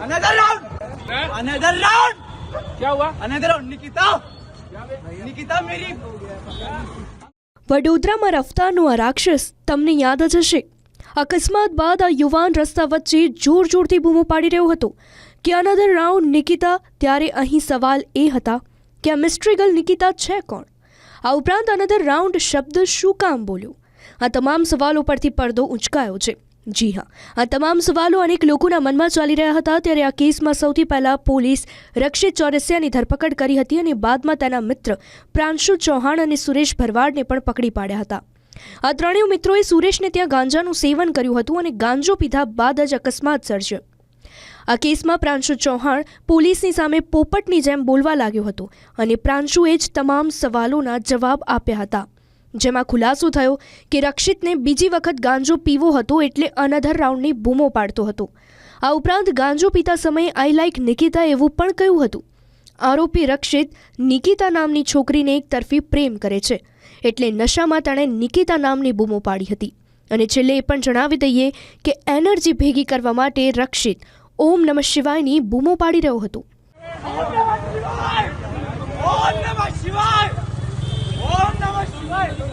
Another round! Another round! क्या हुआ Another round! Nikita! Nikita मेरी વડોદરામાં રફતારનો આ રાક્ષસ તમને યાદ જ હશે અકસ્માત બાદ આ યુવાન રસ્તા વચ્ચે જોર જોરથી બૂમો પાડી રહ્યો હતો કે અનધર રાઉન્ડ નિકિતા ત્યારે અહીં સવાલ એ હતા કે આ મિસ્ટ્રી ગર્લ નિકિતા છે કોણ આ ઉપરાંત અનધર રાઉન્ડ શબ્દ શું કામ બોલ્યો આ તમામ સવાલો પરથી પડદો ઉંચકાયો છે જી હા. આ તમામ સવાલો અનેક લોકોના મનમાં ચાલી રહ્યા હતા ત્યારે આ કેસમાં સૌથી પહેલાં પોલીસ રક્ષિત ચોરસિયાની ધરપકડ કરી હતી અને બાદમાં તેના મિત્ર પ્રાંશુ ચૌહાણ અને સુરેશ ભરવાડને પણ પકડી પાડ્યા હતા. આ ત્રણેય મિત્રોએ સુરેશને ત્યાં ગાંજાનું સેવન કર્યું હતું અને ગાંજો પીધા બાદ જ અકસ્માત સર્જ્યો. આ કેસમાં પ્રાંશુ ચૌહાણ પોલીસની સામે પોપટની જેમ બોલવા લાગ્યો હતો અને પ્રાંશુએ જ તમામ સવાલોના જવાબ આપ્યા હતા. જેમાં ખુલાસો થયો કે રક્ષિતને બીજી વખત ગાંજો પીવો હતો એટલે અનધર રાઉન્ડની બૂમો પાડતો હતો. આ ઉપરાંત ગાંજો પીતા સમયે આઈ લાઈક નિકિતા એવું પણ કહ્યું હતું. આરોપી રક્ષિત નિકિતા નામની છોકરીને એક તરફી પ્રેમ કરે છે એટલે નશામાં તેણે નિકિતા નામની બૂમો પાડી હતી. અને છેલ્લે એ પણ જણાવી દઈએ કે એનર્જી ભેગી કરવા માટે રક્ષિત ઓમ નમઃ શિવાયની બૂમો પાડી રહ્યો હતો. ઓમ Namah શિવાય! ઓમ Namah Shivaya!